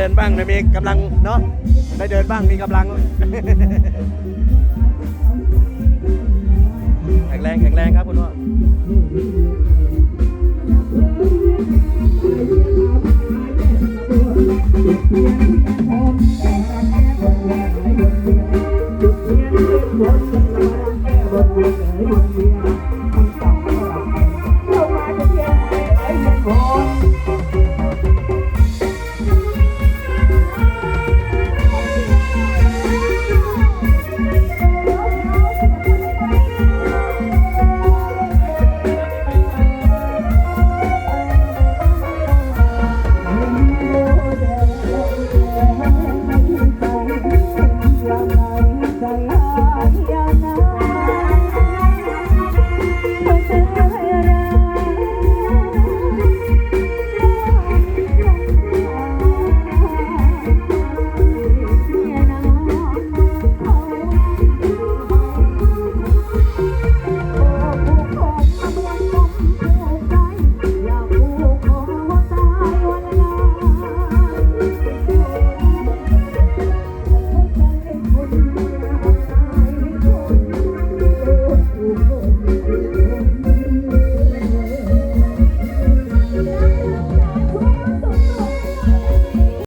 ดินบ้างนมีกำลังเนาะได้เดินบ้างมีกำลังแข็งแรงแข็งแรงครับคุณพ่อเ